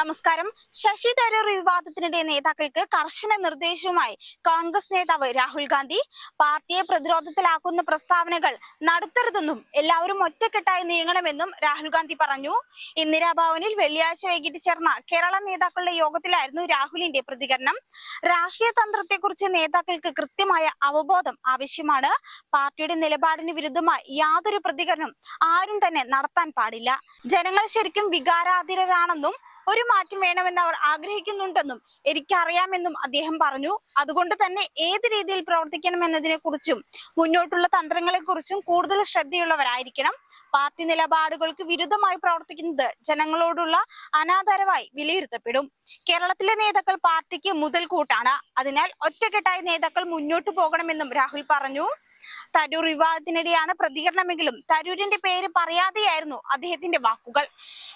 നമസ്കാരം. ശശി തരൂർ വിവാദത്തിനിടെ നേതാക്കൾക്ക് കർശന നിർദ്ദേശവുമായി കോൺഗ്രസ് നേതാവ് രാഹുൽ ഗാന്ധി. പാർട്ടിയെ പ്രതിരോധത്തിലാക്കുന്ന പ്രസ്താവനകൾ നടത്തരുതെന്നും എല്ലാവരും ഒറ്റക്കെട്ടായി നീങ്ങണമെന്നും രാഹുൽ ഗാന്ധി പറഞ്ഞു. ഇന്ദിരാഭവനിൽ വെള്ളിയാഴ്ച വൈകിട്ട് ചേർന്ന കേരള നേതാക്കളുടെ യോഗത്തിലായിരുന്നു രാഹുലിന്റെ പ്രതികരണം. രാഷ്ട്രീയ തന്ത്രത്തെക്കുറിച്ച് നേതാക്കൾക്ക് കൃത്യമായ അവബോധം ആവശ്യമാണ്. പാർട്ടിയുടെ നിലപാടിന് വിരുദ്ധമായി യാതൊരു പ്രതികരണം ആരും തന്നെ നടത്താൻ പാടില്ല. ജനങ്ങൾ ശരിക്കും വികാരാധീനരാണെന്നും ഒരു മാറ്റം വേണമെന്ന് അവർ ആഗ്രഹിക്കുന്നുണ്ടെന്നും എനിക്കറിയാമെന്നും അദ്ദേഹം പറഞ്ഞു. അതുകൊണ്ട് തന്നെ ഏത് രീതിയിൽ പ്രവർത്തിക്കണമെന്നതിനെ കുറിച്ചും മുന്നോട്ടുള്ള തന്ത്രങ്ങളെ കുറിച്ചും കൂടുതൽ ശ്രദ്ധയുള്ളവരായിരിക്കണം. പാർട്ടി നിലപാടുകൾക്ക് വിരുദ്ധമായി പ്രവർത്തിക്കുന്നത് ജനങ്ങളോടുള്ള അനാദരവായി വിലയിരുത്തപ്പെടും. കേരളത്തിലെ നേതാക്കൾ പാർട്ടിക്ക് മുതൽക്കൂട്ടാണ്. അതിനാൽ ഒറ്റക്കെട്ടായി നേതാക്കൾ മുന്നോട്ടു പോകണമെന്നും രാഹുൽ പറഞ്ഞു. തരൂർ വിവാദത്തിനിടെയാണ് പ്രതികരണമെങ്കിലും തരൂരിന്റെ പേര് പറയാതെയായിരുന്നു അദ്ദേഹത്തിന്റെ വാക്കുകൾ.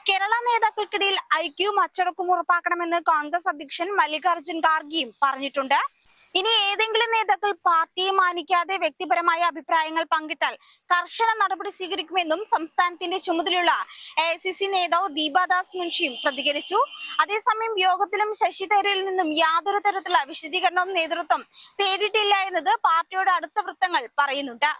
കേരള നേതാക്കൾക്കിടയിൽ ഐക്യവും അച്ചടക്കവും ഉറപ്പാക്കണമെന്ന് കോൺഗ്രസ് അധ്യക്ഷൻ മല്ലികാർജുൻ ഖാർഗെയും പറഞ്ഞിട്ടുണ്ട്. ഇനി ഏതെങ്കിലും നേതാക്കൾ പാർട്ടിയെ മാനിക്കാതെ വ്യക്തിപരമായ അഭിപ്രായങ്ങൾ പങ്കിട്ടാൽ കർശന നടപടി സ്വീകരിക്കുമെന്നും സംസ്ഥാനത്തിന്റെ ചുമതലയുള്ള എ നേതാവ് ദീപാദാസ് മുൻഷിയും പ്രതികരിച്ചു. അതേസമയം യോഗത്തിലും ശശി തരൂരിൽ നിന്നും യാതൊരു തരത്തിലുള്ള വിശദീകരണവും നേതൃത്വം തേടിയിട്ടില്ല എന്നത് പാർട്ടിയുടെ അടുത്ത വൃത്തങ്ങൾ പറയുന്നുണ്ട്.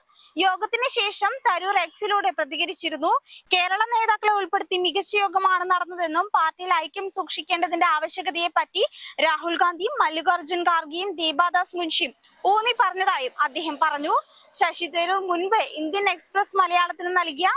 യോഗത്തിന് ശേഷം തരൂർ എക്സിലൂടെ പ്രതികരിച്ചിരുന്നു. കേരള നേതാക്കളെ ഉൾപ്പെടുത്തി മികച്ച യോഗമാണ് നടന്നതെന്നും പാർട്ടിയിൽ ഐക്യം സൂക്ഷിക്കേണ്ടതിന്റെ ആവശ്യകതയെ പറ്റി രാഹുൽ ഗാന്ധിയും മല്ലികാർജുൻ ഖാർഗെയും ദീപാദാസ് മുൻഷിയും ഊന്നി പറഞ്ഞതായും അദ്ദേഹം പറഞ്ഞു. ശശി തരൂർ മുൻപ് ഇന്ത്യൻ എക്സ്പ്രസ് മലയാളത്തിന് നൽകിയ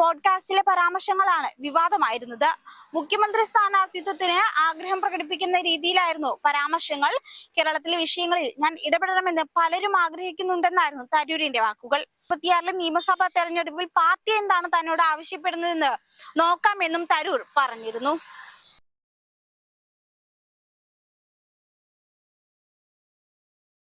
പോഡ്കാസ്റ്റിലെ പരാമർശങ്ങളാണ് വിവാദമായിരുന്നത്. മുഖ്യമന്ത്രി സ്ഥാനാർത്ഥിത്വത്തിന് ആഗ്രഹം പ്രകടിപ്പിക്കുന്ന രീതിയിലായിരുന്നു പരാമർശങ്ങൾ. കേരളത്തിലെ വിഷയങ്ങളിൽ ഞാൻ ഇടപെടണമെന്ന് പലരും ആഗ്രഹിക്കുന്നുണ്ടെന്നായിരുന്നു തരൂരിന്റെ വാക്കുകൾ. മുപ്പത്തിയാറിലെ നിയമസഭാ തെരഞ്ഞെടുപ്പിൽ പാർട്ടി എന്താണ് തന്നോട് ആവശ്യപ്പെടുന്നതെന്ന് നോക്കാമെന്നും തരൂർ പറഞ്ഞിരുന്നു.